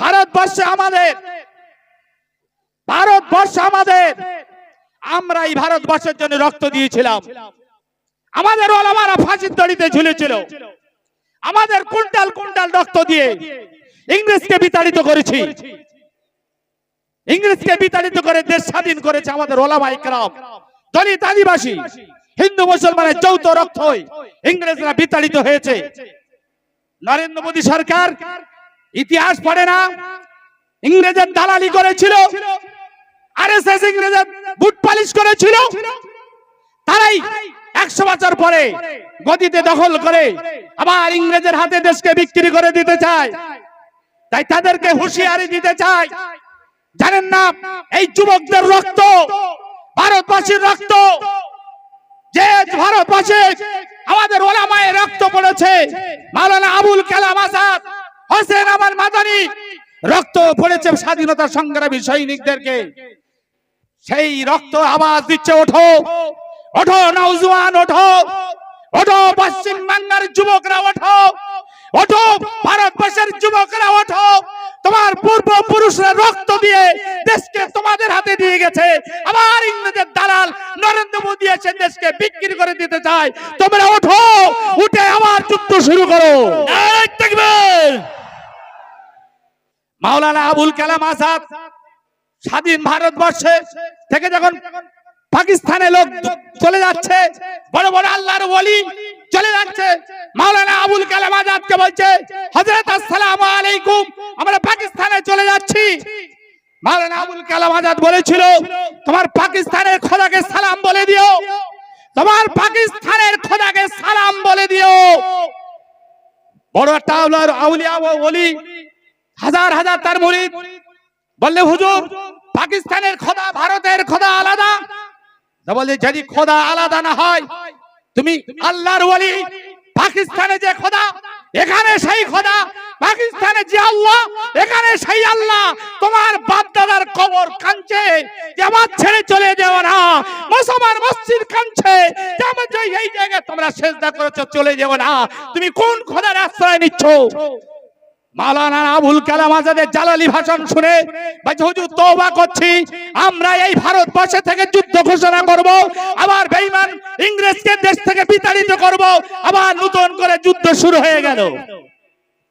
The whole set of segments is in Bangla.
ভারতবর্ষে আমাদের। ভারতবর্ষ আমাদের। আমরা এই ভারতবর্ষের জন্য রক্ত দিয়েছিলাম। আমাদের ওলামারা ফাঁসির দড়িতে ঝুলেছিল। আমাদের কুইন্টাল কুইন্টাল রক্ত দিয়ে ইংরেজকে বিতাড়িত করেছি। ইংরেজকে বিতাড়িত করে দেশ স্বাধীন করেছে আমাদের ওলামা ইকরাম দলিত আদিবাসী, হিন্দু, মুসলমানের যৌথ রক্ত ইংরেজরা বিতাড়িত হয়েছে। নরেন্দ্র মোদী সরকার ইতিহাস পড়ে না। ইংরেজের দালালি করেছিল। আরএসএস ইংরেজের বুট পালিশ করেছিল। তারাই একশো বছর পরে গদিতে দখল করে আবার ইংরেজের হাতে দেশকে বিক্রি করে দিতে চায়। তাই তাদেরকে হুঁশিয়ারি দিতে চায়। জানেন না, এই যুবকদের রক্ত, ভারতবাসীর রক্ত, যে ভারতবাসী, আমাদের ওলামায় রক্ত পড়েছে, মাওলানা আবুল কালাম আজাদ। হোসেন আমার মাদানি, রক্ত পড়েছে স্বাধীনতা সংগ্রামী সৈনিকদেরকে। সেই রক্ত আওয়াজ দিচ্ছে, ওঠো ওঠো নওজোয়ান, ওঠো ওঠো পশ্চিম বাংলার যুবকরা, ওঠো ওঠো ভারতবর্ষের যুবকরা, ওঠো। তোমার পূর্বপুরুষরা রক্ত দিয়ে দেশকে তোমাদের হাতে দিয়ে গেছে। আবার ইংরেজের দালাল নরেন্দ্র মোদী এসে দেশকে বিক্রি করে দিতে চায়। তোমরা ওঠো উঠে আবার যুদ্ধ শুরু করো। মাওলানা আবুল কালাম আজাদ স্বাধীন ভারতবর্ষে থেকে যখন পাকিস্তানে লোক চলে যাচ্ছে। বড় বড় আল্লাহর বলি চলে যাচ্ছে। মাওলানা আবুল কালাম আজাদকে বলছে, হযরত আসসালামু আলাইকুম, আমরা পাকিস্তানে চলে যাচ্ছি। মাওলানা আবুল কালাম আজাদ বলেছিল, তোমার পাকিস্তানের খোদাকে সালাম বলে দিও। তোমার পাকিস্তানের খোদাকে সালাম বলে দিও। বড় একটা আউলিয়া ওলি, হাজার হাজার তার মুরিদ বললে, হুজুর, পাকিস্তানের খোদা ভারতের খোদা আলাদা। তা বলছে যদি খোদা আলাদা না হয়, তুমি আল্লাহর ওলি, পাকিস্তানে যে খোদা, এখানে সেই খোদা, পাকিস্তানে যে আল্লাহ, এখানে সেই আল্লাহ। তোমার বাপ দাদার কবর কাঁদছে যে ছেড়ে চলে যাও না, মুসলমান মসজিদ কাঁদছে। যে আমার এই জায়গায় তোমরা সেজদা করেছ, চলে যাও না। তুমি কোন খোদার আশ্রয় নিচ্ছ? মাওলানা আবুল জালালি ভাষণ শুনে আমরা এই থেকে যুদ্ধ ঘোষণা আবার ইংরেজকে দেশ থেকে বিতাড়িত আবার নতুন করে যুদ্ধ শুরু হয়ে গেল।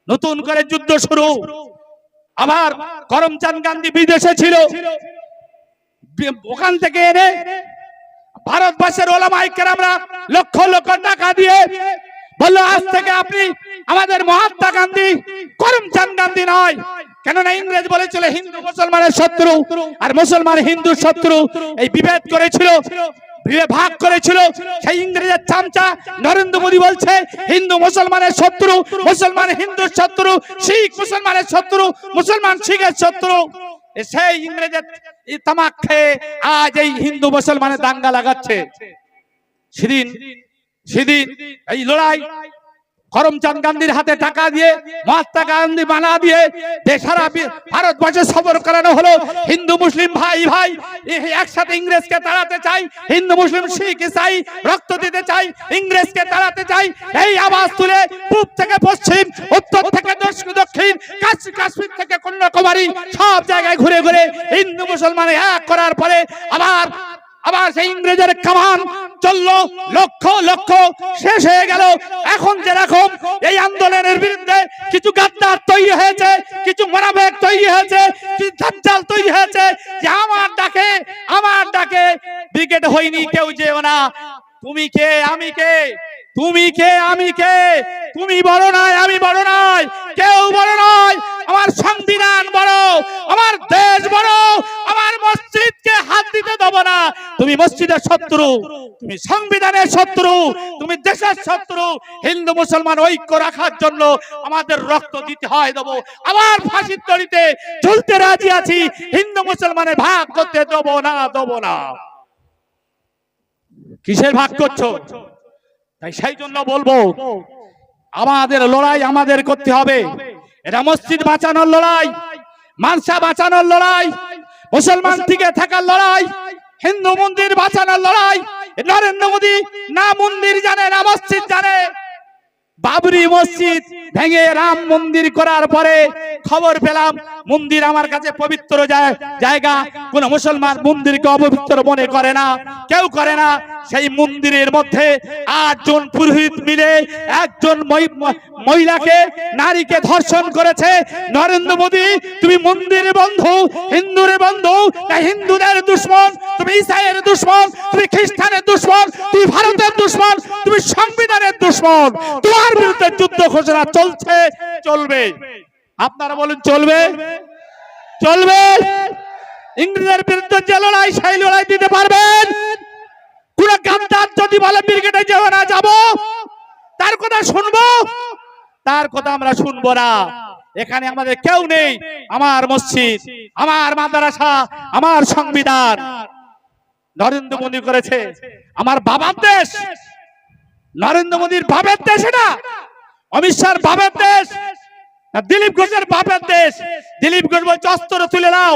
নতুন করে যুদ্ধ শুরু। আবার করমচাঁদ গান্ধী বিদেশে ছিল। ওখান থেকে এনে ভারতবর্ষের ওলামাই কেরামরা লক্ষ লক্ষ টাকা দিয়ে বলল, আজ থেকে আপনি আমাদের মহাত্মা গান্ধী, করমচাঁদ গান্ধী নয়। কেননা ইংরেজ বলেছিল, হিন্দু মুসলমানের শত্রু আর মুসলমান হিন্দু শত্রু। এই বিভেদ করেছিল ভাগ করেছিল, সেই ইংরেজের চামচা নরেন্দ্র মোদী বলছে, হিন্দু মুসলমানের শত্রু, মুসলমান হিন্দুর শত্রু, শিখ মুসলমানের শত্রু, মুসলমান শিখের শত্রু। সেই ইংরেজের তামাক খেয়ে আজ এই হিন্দু মুসলমানের দাঙ্গা লাগাচ্ছে। সেদিন সেদিন এই লড়াই করমচাঁদ গান্ধীর হাতে টাকা দিয়ে, মহাত্মা গান্ধী মানা দিয়ে সারা ভারতবর্ষে সফর করানো হলো। হিন্দু, মুসলিম, ভাই ভাই একসাথে ইংরেজকে তাড়াতে চাই, হিন্দু, মুসলিম, শিখ, ইসাই, রক্ত দিতে চাই, ইংরেজকে তাড়াতে চাই। এই আওয়াজ তুলে পূব থেকে পশ্চিম, উত্তর থেকে দক্ষিণ কাশ্মীর থেকে কন্যাকুমারী, সব জায়গায় ঘুরে ঘুরে হিন্দু, মুসলমান এক করার পরে আবার আবার সেই ইংরেজের কামান চলল, লক্ষ লক্ষ, শেষ হয়ে গেল। এখন যেরকম এই আন্দোলনের বিরুদ্ধে কিছু গাদ্দার তৈরি হয়েছে, কিছু মোনাবেক তৈরি হয়েছে, কিছু দাজ্জাল তৈরি হয়েছে, যে আমার ডাকে আমার ডাকে ব্রিগেড হয়নি, কেউ যেও না। তুমি কে, আমি কে? তুমি কে, আমি কে? তুমি বড় নয়, আমি বড় নয়, কেউ বড় নয়। আমার সংবিধান বড়, আমার দেশ বড়, আমার মসজিদকে হাত তুমি মসজিদের শত্রু, তুমি সংবিধানের শত্রু, তুমি দেশের শত্রু। হিন্দু, মুসলমান ঐক্য রাখার জন্য আমাদের রক্ত দিতে হয়, দেবো। আবার ফাঁসির দড়িতে ঝুলতে রাজি আছি। হিন্দু, মুসলমানের ভাগ করতে দেবো না দেবো না। কিসের ভাগ করছ? তাই সেই জন্য বলব, আমাদের লড়াই আমাদের করতে হবে। এটা মসজিদ বাঁচানোর লড়াই, মানসা বাঁচানোর লড়াই, মুসলমান থেকে থাকার লড়াই। হিন্দু মন্দির বাঁচানোর লড়াই। নরেন্দ্র মোদী না মন্দির জানে না মসজিদ জানে। বাবরি মসজিদ ভেঙে রাম মন্দির করার পরে খবর পেলাম, মন্দির আমার কাছে পবিত্র জায়গা। কোন মুসলমান মন্দিরকে অপবিত্র মনে করে না, কেউ করে না। সেই মন্দিরের মধ্যে আটজন পুরোহিত মিলে একজন মহিলাকে, নারীকে ধর্ষণ করেছে। নরেন্দ্র মোদী, তুমি মন্দিরের বন্ধু হিন্দুরের বন্ধু, না হিন্দুদের দুশ্মন? তুমি ইসাইয়ের দুশ্মন? তুমি খ্রিস্টানের দুশ্মন? তুমি ভারতের দুশ্মন? তুমি সংবিধানের দুশ্মন তোমার বিরুদ্ধে যুদ্ধ ঘোষণা চলছে, চলবে। আপনারা বলুন, চলবে? চলবে। ইংরেজের বিরুদ্ধে যে লড়াই, সেই লড়াই দিতে পারবেন। কোন গাদ্দার যদি বলে, ব্রিগেডে যাব না যাব, তার কথা শুনব? তার কথা আমরা শুনব না। এখানে আমাদের কেউ নেই। আমার মসজিদ, আমার মাদ্রাসা, আমার সংবিধান। নরেন্দ্র মোদী করেছে। আমার বাবার দেশ। নরেন্দ্র মোদীর বাপের দেশ এটা। অমিত শাহর বাপের দেশ। দিলীপ ঘোষের বাপের দেশ। দিলীপ ঘোষ বলছে, অস্ত্র তুলে নাও।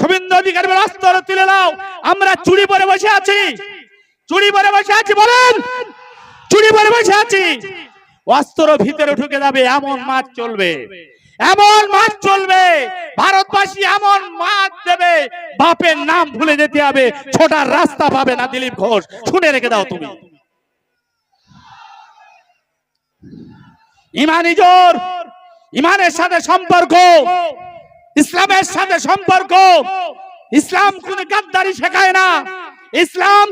শুভেন্দু অধিকারী অস্ত্র তুলে নাও। আমরা চুরি পরে বসে আছি। চুরি পরে বসে আছি, বলেন। চুরি পরে বসে আছি। অস্ত্র ভিতরে ঢুকে যাবে, এমন মাছ চলবে। এমন মাছ চলবে। ভারতবাসী এমন মাছ দেবে। বাপের নাম ভুলে যেতে হবে। ছোটার রাস্তা পাবে না দিলীপ ঘোষ। শুনে রেখে দাও তুমি। ইমানি জোর। ইমানের সাথে সম্পর্ক। ইসলামের সাথে সম্পর্ক। ইসলাম কোন গাদ্দারি শেখায় না। ইসলাম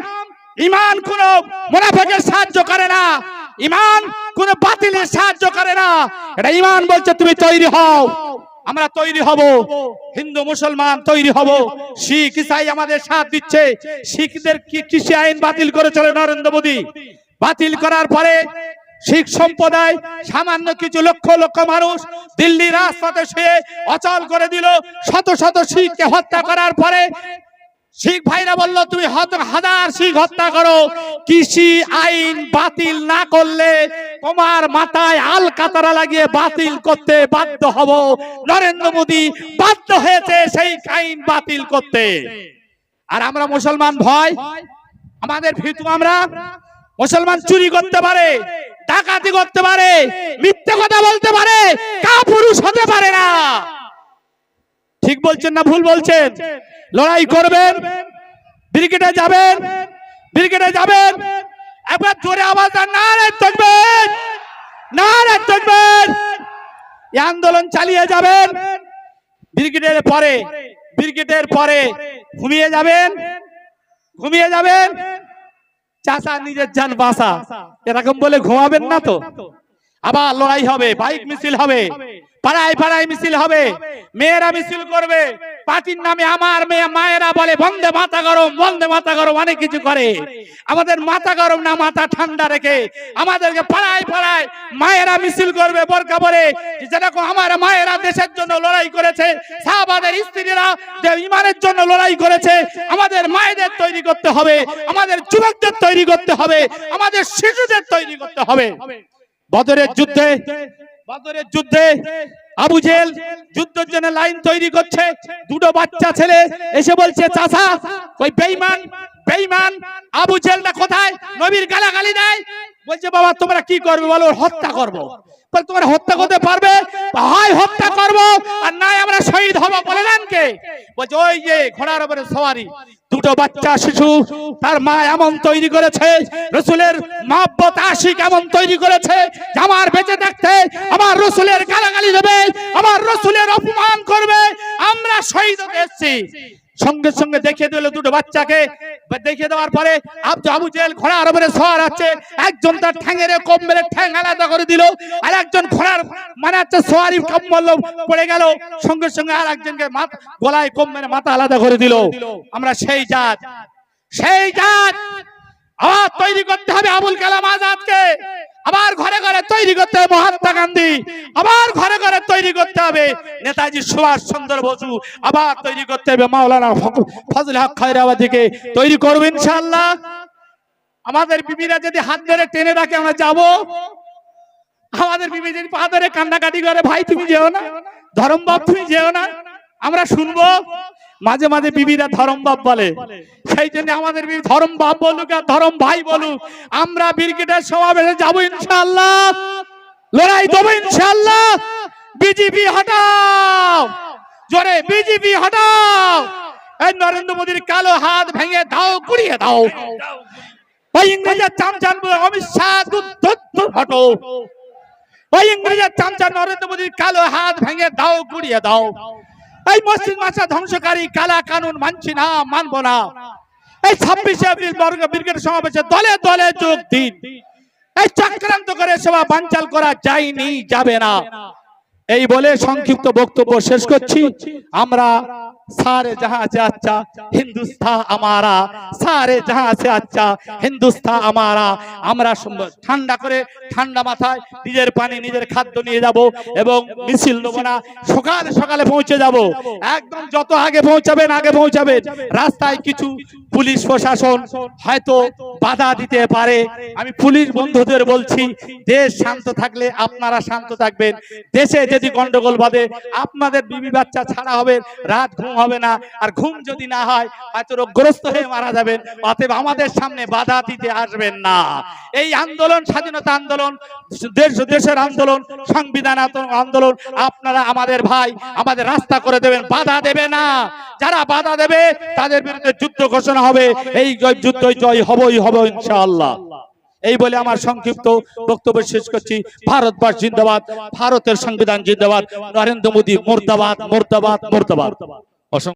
ইমান কোন মুনাফেকের সাহায্য করে না। ইমান কোন বাতিলের সাহায্য করে না। এটা ইমান বলছে, তুমি তৈরি হও। আমরা তৈরি হব। হিন্দু, মুসলমান তৈরি হব। শিখ, ইসাই আমাদের সাথ দিচ্ছে। শিখদের কি কৃষি আইন বাতিল করেছিল নরেন্দ্র মোদী? বাতিল করার পরে শিখ সম্প্রদায় সামান্য কিছু লক্ষ লক্ষ মানুষ দিল্লি রাজপথে শুয়ে অচল করে দিল। শত শত শিখকে হত্যা করার পরে শিখ ভাইরা বলল, তুমি হাজার শিখ হত্যা করো। কৃষি আইন বাতিল না করলে তোমার মাথায় আল কাতারা লাগিয়ে বাতিল করতে বাধ্য হব। নরেন্দ্র মোদী বাধ্য হয়েছে সেই আইন বাতিল করতে। আর আমরা মুসলমান ভয়। আমাদের ভীতু আমরা মুসলমান চুরি করতে পারে। ডাকাতি করতে পারে, মিথ্যে কথা বলতে পারে কা পুরুষ হতে পারে না। ঠিক বলছেন না ভুল বলছেন? লড়াই করবেন, ব্রিগেডে যাবেন ব্রিগেডে যাবেন, একবার জোরে আওয়াজ না রে থাকবেন না রে থাকবেন এই আন্দোলন চালিয়ে যাবেন, ব্রিগেডের পরে ব্রিগেডের পরে ঘুমিয়ে যাবেন ঘুমিয়ে যাবেন চাচা নিজের যান বাসা এরকম বলে ঘুমাবেন না তো। আবার লড়াই হবে, বাইক মিছিল হবে, পাড়ায় পাড়ায় মিছিল হবে, মেয়েরা মিছিল করবে। পার্টির নামে আমার মেয়ে, মায়েরা বলে, বন্দে মাথা গরম, বন্দে মাথা গরম, অনেক কিছু করে। আমাদের মাথা গরম না মাথা ঠান্ডা রেখে। আমাদেরকে পাড়ায় পাড়ায় মায়েরা মিছিল করবে, বোরকা পরে। যেরকম আমার মায়েরা দেশের জন্য লড়াই করেছে সাহাবাদের স্ত্রীরা ইমানের জন্য লড়াই করেছে, আমাদের মায়েদের তৈরি করতে হবে, আমাদের যুবকদের তৈরি করতে হবে, আমাদের শিশুদের তৈরি করতে হবে। বদরের যুদ্ধে বদরের যুদ্ধে আবু জেল যুদ্ধের জন্য লাইন তৈরি করছে। দুটো বাচ্চা ছেলে এসে বলছে, চাচা, ওই বেঈমান বেঈমান, আবু জেলটা কোথায়? নবীর গালাগালি দেয়। বলছে, বাবা, তোমরা কি করবে বলো? হত্যা করব। বলে, তোমরা হত্যা করতে পারবে? হয়, হত্যা করব। আর নাই, আমরা শহীদ হব। বলে, দেন কে? বলছে, ওই যে ঘোড়ার উপরে সওয়ারি। দুটো বাচ্চা, শিশু, তার মা এমন তৈরি করেছে, রসুলের মহব্বত আশিক এমন তৈরি করেছে আমার বেঁচে থাকতে আমার রসুলের গালাগালি দেবে, আমার রসুলের অপমান করবে। আমরা শহীদ হতে এসেছি। সঙ্গে সঙ্গে দেখিয়ে দিল দুটো বাচ্চাকে। দেখিয়ে দেওয়ার পরে আবু আবু জেল ঘোড়া আরবের সওয়ার আছে। একজন তার ঠ্যাঙের কম ঠ্যাং আলাদা করে দিল। আর একজন ঘোড়ার মানে হচ্ছে সোয়ারি কম বলল পড়ে গেল। সঙ্গে সঙ্গে আর একজনকে গলায় কম মেরে মাথা আলাদা করে দিল। আমরা সেই জাত। সেই জাত। আবার তৈরি করতে হবে আবুল কালাম আজাদকে। আবার ঘরে ঘরে তৈরি করতে হবে মহাত্মা গান্ধী। আবার ঘরে ঘরে তৈরি করতে হবে নেতাজি সুভাষ চন্দ্র বসু। আবার তৈরি করতে হবে মাওলানা ফজল হক খয়রাবাদীকে। তৈরি করব ইনশাআল্লাহ। আমাদের বিবিরা যদি হাত ধরে টেনে রাখে, আমরা যাব। আমাদের বিবি যদি পা ধরে কান্নাকাটি করে, ভাই তুমি যেও না। ধরম বাপ তুমি যেও না। আমরা শুনব। মাঝে মাঝে বিবিরা ধরম বাপ বলে। সেই জন্য আমাদের ধরম বাপ বলুক আর ধরম ভাই বলুক, আমরা ব্রিগেডের সমাবেশে যাব ইনশাআল্লাহ। লড়াই দেবো ইনশাল্লাহ বিজেপি হটাও। জোরে বিজেপি হটাও। এই নরেন্দ্র মোদীর কালো হাত ভেঙে দাও, গুড়িয়ে দাও। ওই ইংরেজের চামচান অমিত শাহ হটো ওই ইংরেজের চামচান নরেন্দ্র মোদীর কালো হাত ভেঙে দাও, গুড়িয়ে দাও। এই মসজিদ মাসা ধ্বংসকারী কালা কানুন মানছি না, মানবো না। এই ছাব্বিশে এপ্রিল বর্গ ব্রিগেড সমাবেশে দলে দলে যোগ দিন। এই চক্রান্ত করে সেবা বাঞ্চাল করা যায়নি, যাবে না। এই বলে সংক্ষিপ্ত বক্তব্য শেষ করছি। আমরা সারে জাহাঁ সে আচ্ছা হিন্দুস্তান আমারা। সারে জাহাঁ সে আচ্ছা হিন্দুস্তান আমারা। আমরা ঠান্ডা করে ঠান্ডা মাথায় নিজের পানি, নিজের খাদ্য নিয়ে যাব এবং মিছিল নেব না, সকালে সকালে পৌঁছে যাব। একদম যত আগে পৌঁছাবেন আগে পৌঁছাবেন। রাস্তায় কিছু পুলিশ প্রশাসন হয়তো বাধা দিতে পারে। আমি পুলিশ বন্ধুদের বলছি, দেশ শান্ত থাকলে আপনারা শান্ত থাকবেন। দেশে যদি গন্ডগোল বাঁধে, আপনাদের বিবি বাচ্চা ছাড়া হবে, রাত ঘুম হবে না। আর ঘুম যদি না হয়, হয়তো রোগগ্রস্ত হয়ে মারা যাবেন। অতএব আমাদের সামনে বাধা দিতে আসবেন না। এই আন্দোলন, স্বাধীনতা আন্দোলন, দেশ, দেশের আন্দোলন, সংবিধান আন্দোলন আপনারা আমাদের ভাই, আমাদের রাস্তা করে দেবেন, বাধা দেবে না। যারা বাধা দেবে, তাদের বিরুদ্ধে যুদ্ধ ঘোষণা হবে, এই যুদ্ধ জয়, হবই হবে ইনশাআল্লাহ। এই বলে আমার সংক্ষিপ্ত বক্তব্য শেষ করছি। ভারতবর্ষ জিন্দাবাদ, ভারতের সংবিধান জিন্দাবাদ, নরেন্দ্র মোদী মুর্দাবাদ মুর্দাবাদ মুর্দাবাদ।